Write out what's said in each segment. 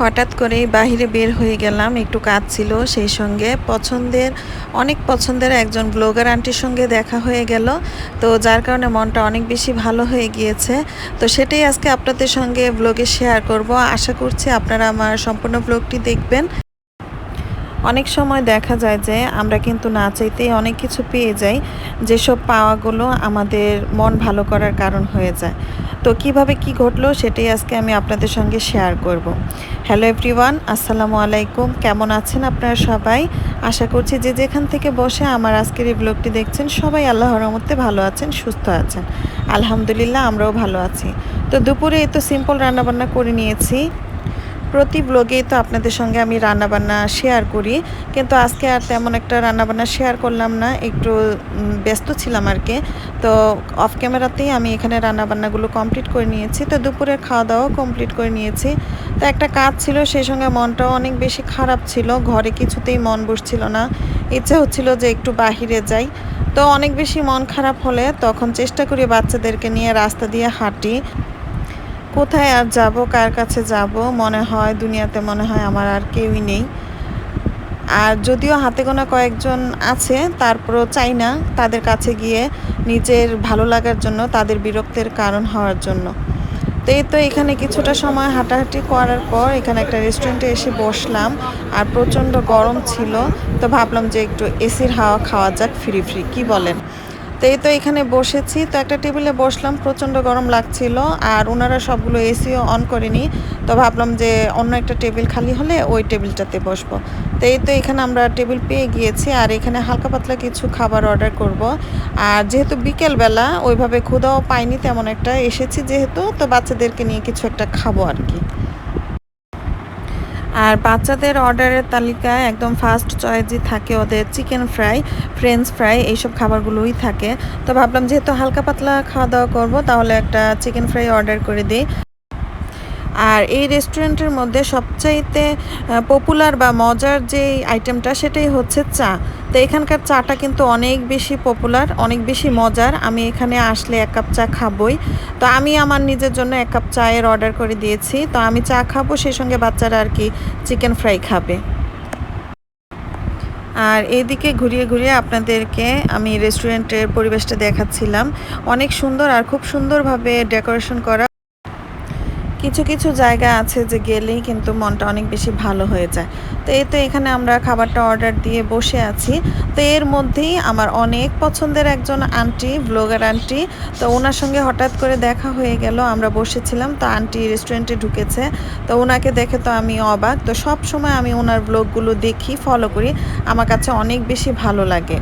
হঠাৎ করেই বাহিরে বের হয়ে গেলাম, একটু কাজ ছিল সেই সঙ্গে। পছন্দের, অনেক পছন্দের একজন ব্লগার আন্টির সঙ্গে দেখা হয়ে গেল। তো যার কারণে মনটা অনেক বেশি ভালো হয়ে গিয়েছে। তো সেটাই আজকে আপনাদের সঙ্গে ব্লগে শেয়ার করব। আশা করছি আপনারা আমার সম্পূর্ণ ব্লগটি দেখবেন। অনেক সময় দেখা যায় যে আমরা কিন্তু না চাইতেই অনেক কিছু পেয়ে যাই, যেসব পাওয়াগুলো আমাদের মন ভালো করার কারণ হয়ে যায়। তো কীভাবে কি ঘটলো সেটাই আজকে আমি আপনাদের সঙ্গে শেয়ার করব। হ্যালো এভরিওয়ান আসসালামু আলাইকুম। কেমন আছেন আপনারা সবাই? আশা করছি যে যেখান থেকে বসে আমার আজকের এই ব্লগটি দেখছেন সবাই আল্লাহর রহমতে ভালো আছেন, সুস্থ আছেন। আলহামদুলিল্লাহ আমরাও ভালো আছি। তো দুপুরে তো সিম্পল রান্নাবান্না করে নিয়েছি। প্রতি ব্লগেই তো আপনাদের সঙ্গে আমি রান্নাবান্না শেয়ার করি, কিন্তু আজকে আর তেমন একটা রান্নাবান্না শেয়ার করলাম না, একটু ব্যস্ত ছিলাম আর কি। তো অফ ক্যামেরাতেই আমি এখানে রান্নাবান্নাগুলো কমপ্লিট করে নিয়েছি, তো দুপুরের খাওয়া দাওয়াও কমপ্লিট করে নিয়েছি। তো একটা কাজ ছিল, সেই সঙ্গে মনটাও অনেক বেশি খারাপ ছিল, ঘরে কিছুতেই মন বসছিল না। ইচ্ছা হচ্ছিল যে একটু বাহিরে যাই। তো অনেক বেশি মন খারাপ হলে তখন চেষ্টা করি বাচ্চাদেরকে নিয়ে রাস্তা দিয়ে হাঁটি। কোথায় আর যাব, কার কাছে যাব, মনে হয় দুনিয়াতে মনে হয় আমার আর কেউই নেই। আর যদিও হাতে গোনা কয়েকজন আছে, তারপরও চাই না তাদের কাছে গিয়ে নিজের ভালো লাগার জন্য, তাদের বিরক্তের কারণ হওয়ার জন্য। তো এই তো এখানে কিছুটা সময় হাঁটাহাঁটি করার পর এখানে একটা রেস্টুরেন্টে এসে বসলাম, আর প্রচণ্ড গরম ছিল। তো ভাবলাম যে একটু এসির হাওয়া খাওয়া যাক, ফ্রি ফ্রি, কি বলেন? তো এই তো এখানে বসেছি। তো একটা টেবিলে বসলাম, প্রচণ্ড গরম লাগছিল আর ওনারা সবগুলো এসিও অন করেনি। তো ভাবলাম যে অন্য একটা টেবিল খালি হলে ওই টেবিলটাতে বসবো। তো এই তো এখানে আমরা টেবিল পেয়ে গিয়েছি আর এখানে হালকা পাতলা কিছু খাবার অর্ডার করব। আর যেহেতু বিকেলবেলা, ওইভাবে ক্ষুদাও পাইনি তেমন একটা। এসেছি যেহেতু, তো বাচ্চাদেরকে নিয়ে কিছু একটা খাব আর কি। আর বাচ্চাদের অর্ডারের তালিকায় একদম ফার্স্ট চয়েসই থাকে ওদের চিকেন ফ্রাই, ফ্রেঞ্চ ফ্রাই, এইসব খাবারগুলোই থাকে। তো ভাবলাম যেহেতু হালকা পাতলা খাওয়া দাওয়া করব, তাহলে একটা চিকেন ফ্রাই অর্ডার করে দিই। আর এই রেস্টুরেন্টের মধ্যে সবচাইতে পপুলার বা মজার যে আইটেমটা সেটাই হচ্ছে চা। তো এখানকার চাটা কিন্তু অনেক বেশি পপুলার অনেক বেশি মজার। আমি এখানে আসলে এক কাপ চা খাবই। তো আমি আমার নিজের জন্য এক কাপ চায়ের অর্ডার করে দিয়েছি। তো আমি চা খাব সেই সঙ্গে বাচ্চারা আর কি চিকেন ফ্রাই খাবে। আর এদিকে ঘুরিয়ে ঘুরিয়ে আপনাদেরকে আমি রেস্টুরেন্টের পরিবেশটা দেখাচ্ছিলাম। অনেক সুন্দর আর খুব সুন্দরভাবে ডেকোরেশন করা কিছু কিছু জায়গা আছে যে গেলেই কিন্তু মনটা অনেক বেশি ভালো হয়ে যায়। তো এই তো এখানে আমরা খাবারটা অর্ডার দিয়ে বসে আছি। তো এর মধ্যেই আমার অনেক পছন্দের একজন আন্টি ব্লগার আন্টি তো ওনার সঙ্গে হঠাৎ করে দেখা হয়ে গেল, আমরা বসেছিলাম। তো আন্টি রেস্টুরেন্টে ঢুকেছে। তো ওনাকে দেখে তো আমি অবাক। তো সব সময় আমি ওনার ব্লগগুলো দেখি ফলো করি। আমার কাছে অনেক বেশি ভালো লাগে।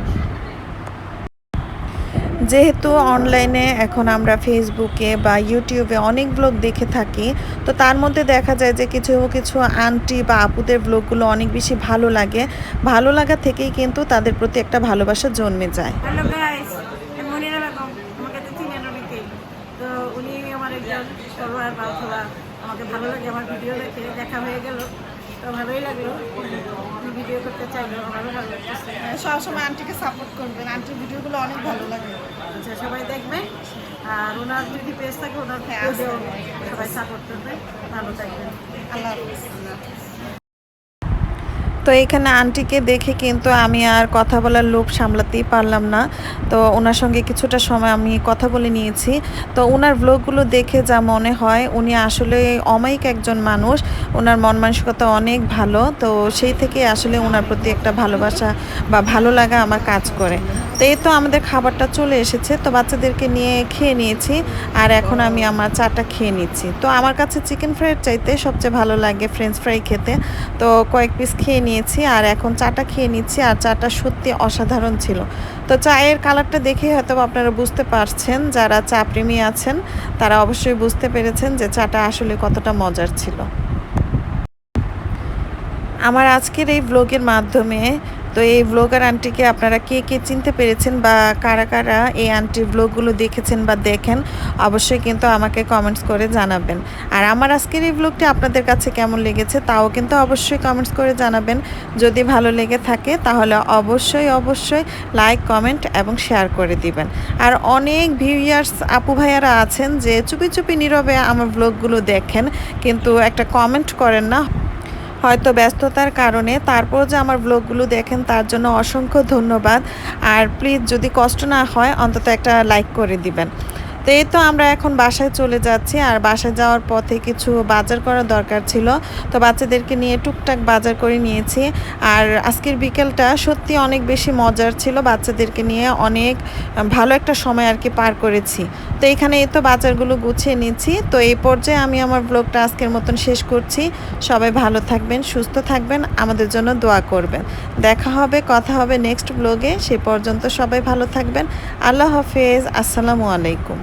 যেহেতু অনলাইনে এখন আমরা ফেসবুকে বা ইউটিউবে অনেক ব্লগ দেখে থাকি, তো তার মধ্যে দেখা যায় যে কিছু কিছু আন্টি বা আপুদের ব্লগগুলো অনেক বেশি ভালো লাগে। ভালো লাগা থেকেই কিন্তু তাদের প্রতি একটা ভালোবাসা জন্মে যায়। আমাকে ভালো লাগে, আমার ভিডিও দেখে, দেখা হয়ে গেল। তো ভালোই লাগল। করতে চাইলো আমারও ভালো লাগছে সবসময় আন্টিকে সাপোর্ট করবেন আন্টির ভিডিওগুলো অনেক ভালো লাগে। আচ্ছা সবাই দেখবেন। আর ওনার যদি পেজ থাকে ওনার পেজেও সবাই সাপোর্ট করবে ভালো থাকবেন। আল্লাহ হাফিজ। তো এখানে আন্টিকে দেখে কিন্তু আমি আর কথা বলার লোভ সামলাতেই পারলাম না। তো ওনার সঙ্গে কিছুটা সময় আমি কথা বলে নিয়েছি। তো ওনার ব্লগগুলো দেখে যা মনে হয়, উনি আসলে অমায়িক একজন মানুষ। ওনার মন মানসিকতা অনেক ভালো। তো সেই থেকে আসলে ওনার প্রতি একটা ভালোবাসা বা ভালো লাগা আমার কাজ করে। তো এই তো আমাদের খাবারটা চলে এসেছে, তো বাচ্চাদেরকে নিয়ে খেয়ে নিয়েছি আর এখন আমি আমার চাটা খেয়ে নিচ্ছি। তো আমার কাছে চিকেন ফ্রাইয়ের চাইতে সবচেয়ে ভালো লাগে ফ্রেঞ্চ ফ্রাই খেতে। তো কয়েক পিস খেয়ে নিয়েছি আর এখন চাটা খেয়ে নিচ্ছি আর চাটা সত্যি অসাধারণ ছিল। তো চায়ের কালারটা দেখে হয়তো আপনারা বুঝতে পারছেন, যারা চা প্রেমী আছেন, তারা অবশ্যই বুঝতে পেরেছেন যে চাটা আসলে কতটা মজার ছিল। আমার আজকের এই ব্লগের মাধ্যমে তো এই ব্লগার আন্টিকে আপনারা কে কে চিনতে পেরেছেন বা কারা কারা এই আন্টির ব্লগগুলো দেখেছেন বা দেখেন, অবশ্যই কিন্তু আমাকে কমেন্টস করে জানাবেন। আর আমার আজকের এই ব্লগটি আপনাদের কাছে কেমন লেগেছে তাও কিন্তু অবশ্যই কমেন্টস করে জানাবেন। যদি ভালো লেগে থাকে তাহলে অবশ্যই অবশ্যই লাইক কমেন্ট এবং শেয়ার করে দিবেন। আর অনেক ভিউয়ার্স আপু ভাইয়ারা আছেন যে চুপি চুপি নীরবে আমার ব্লগগুলো দেখেন, কিন্তু একটা কমেন্ট করেন না হয়তো ব্যস্ততার কারণে। তারপর যে আমার ব্লগগুলো দেখেন, তার জন্য অসংখ্য ধন্যবাদ। আর প্লিজ যদি কষ্ট না হয়, অন্তত একটা লাইক করে দিবেন। তো এই তো আমরা এখন বাসায় চলে যাচ্ছি, আর বাসায় যাওয়ার পথে কিছু বাজার করার দরকার ছিল। তো বাচ্চাদেরকে নিয়ে টুকটাক বাজার করে নিয়েছি। আর আজকের বিকেলটা সত্যি অনেক বেশি মজার ছিল। বাচ্চাদেরকে নিয়ে অনেক ভালো একটা সময় আর কি পার করেছি। তো এখানে এই তো বাজারগুলো গুছিয়ে নিচ্ছি। তো এই পর্যায়ে আমি আমার ব্লগটা আজকের মতন শেষ করছি। সবাই ভালো থাকবেন, সুস্থ থাকবেন, আমাদের জন্য দোয়া করবেন। দেখা হবে, কথা হবে নেক্সট ব্লগে। সে পর্যন্ত সবাই ভালো থাকবেন। আল্লাহ হাফেজ। আসসালামু আলাইকুম।